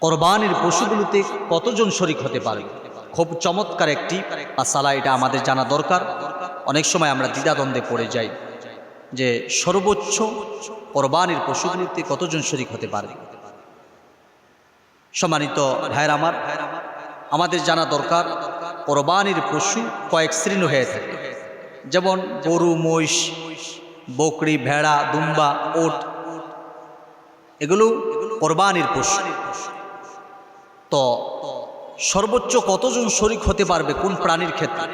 কোরবানির পশুগুলোতে কতজন শরিক হতে পারে? খুব চমৎকার একটি মাসালা এটা আমাদের জানা দরকার। অনেক সময় আমরা দ্বিধাদ্বন্দ্বে পড়ে যাই যে সর্বোচ্চ কোরবানির পশুগুলিতে কতজন শরিক হতে পারে? সম্মানিত ভাইয়ের আমার, আমাদের জানা দরকার, কোরবানির পশু কয়েক শ্রেণি হয়ে থাকে। যেমন গরু, মহিষ, বকরি, ভেড়া, দুম্বা, ওট, এগুলো কোরবানির পশু। তো সর্বোচ্চ কতজন শরিক হতে পারবে কোন প্রাণীর ক্ষেত্রে?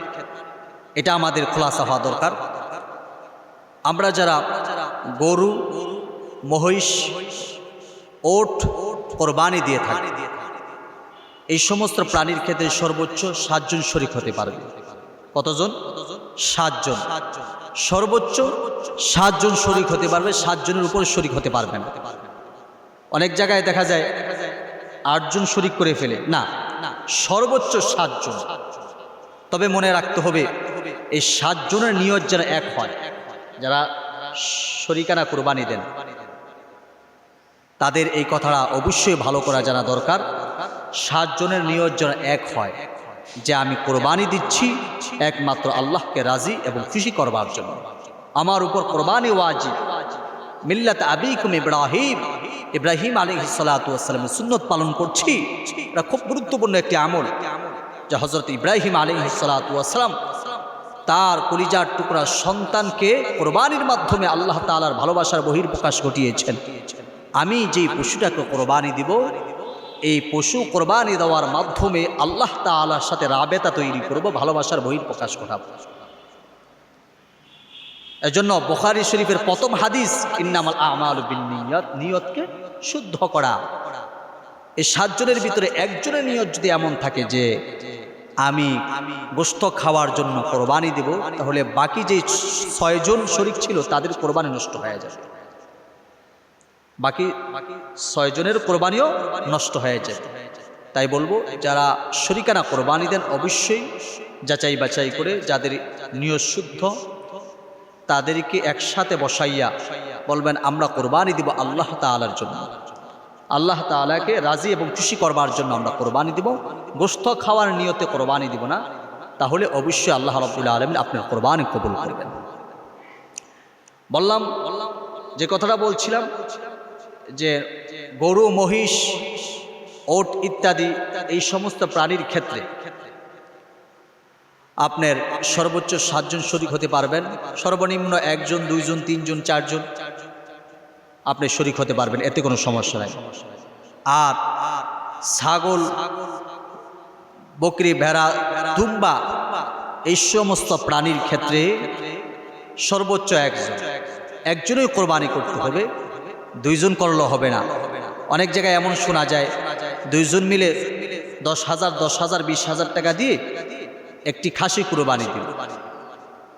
এটা আমাদের খোলাসা হওয়া দরকার। আমরা যারা গরু, মহিষ, ওট কোরবানি দিয়ে থাকি, এই সমস্ত প্রাণীর ক্ষেত্রে সর্বোচ্চ সাতজন শরিক হতে পারবে। কতজন? সাতজন। সর্বোচ্চ সাতজন শরিক হতে পারবে, সাতজনের উপর শরিক হতে পারবে না। অনেক জায়গায় দেখা যায় আটজন শরিক করে ফেলে। না, সর্বোচ্চ সাতজন। তবে মনে রাখতে হবে, এই সাতজনের নিয়ত যেন এক হয়। যারা শরিকানা কোরবানি দেন, তাদের এই কথাটা অবশ্যই ভালো করা জানা দরকার। সাতজনের নিয়ত যেন এক হয়, যে আমি কোরবানি দিচ্ছি একমাত্র আল্লাহকে রাজি এবং খুশি করবার জন্য। আমার উপর কোরবানি ওয়াজি মিল্লাত আবিকুম ইব্রাহিম। ইব্রাহিম আলী সালাতামের সুন্নত পালন করছি। এটা খুব গুরুত্বপূর্ণ একটি আমল। যা হজরত ইব্রাহিম আলী সালাতাম তার কলিজার টুকরা সন্তানকে কোরবানির মাধ্যমে আল্লাহ তালার ভালোবাসার বহির প্রকাশ ঘটিয়েছেন। আমি যেই পশুটাকে কোরবানি দিব, এই পশু কোরবানি দেওয়ার মাধ্যমে আল্লাহ তালার সাথে রাবেতা তৈরি করব, ভালোবাসার বহির প্রকাশ ঘটাবো। এজন্য বখারি শরীফের প্রথম হাদিস, ইন্নামাল আমাল বিন নিয়ত, নিয়তকে শুদ্ধ করা। এই সাতজনের ভিতরে একজনের নিয়ত যদি এমন থাকে যে, আমি গোস্ত খাওয়ার জন্য কোরবানি দেব, তাহলে বাকি যে ছয়জন শরিক ছিল, তাদের কোরবানি নষ্ট হয়ে যাবে। বাকি ছয়জনের কোরবানিও নষ্ট হয়ে যায় তাই বলব, যারা শরিকানা কোরবানি দেন, অবশ্যই যাচাই বাছাই করে যাদের নিয়ত শুদ্ধ, তাদেরকে একসাথে বসাইয়া বলবেন, আমরা কোরবানি দিব আল্লাহ তালার জন্য। আল্লাহ তালাকে রাজি এবং খুশি করবার জন্য আমরা কোরবানি দিব। গোস্ত খাওয়ার নিয়তে কোরবানি দিব না। তাহলে অবশ্যই আল্লাহ রবুল্লা আলমিন আপনার কোরবানি কবুল করবেন। বললাম, যে কথাটা বলছিলাম, যে গরু, মহিষ, ওট ইত্যাদি, এই সমস্ত প্রাণীর ক্ষেত্রে আপনার সর্বোচ্চ সাতজন শরিক হতে পারবেন। সর্বনিম্ন একজন, দুইজন, তিনজন, চারজন। আপনি শরিক হতে পারবেন, এতে কোনো সমস্যা নাই। আর ছাগল, বকরি, ভেড়া, দুম্বা, এই সমস্ত প্রাণীর ক্ষেত্রে সর্বোচ্চ একজন। একজনই কোরবানি করতে হবে, দুইজন করলে হবে না। অনেক জায়গায় এমন শোনা যায়, দুইজন মিলে দশ হাজার দশ হাজার, বিশ হাজার টাকা দিয়ে একটি খাসি কুরবানি দিল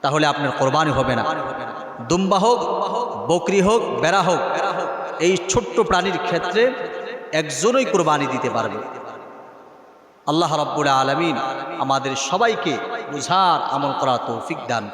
তাহলে আপনার কোরবানি হবে না। দুম্বা হোক, বকরি হোক বেড়া হোক এই ছোট্ট প্রাণীর ক্ষেত্রে একজনই কোরবানি দিতে পারবে। আল্লাহ রব্বুল আলমিন আমাদের সবাইকে বুঝার আমল করা তৌফিক দান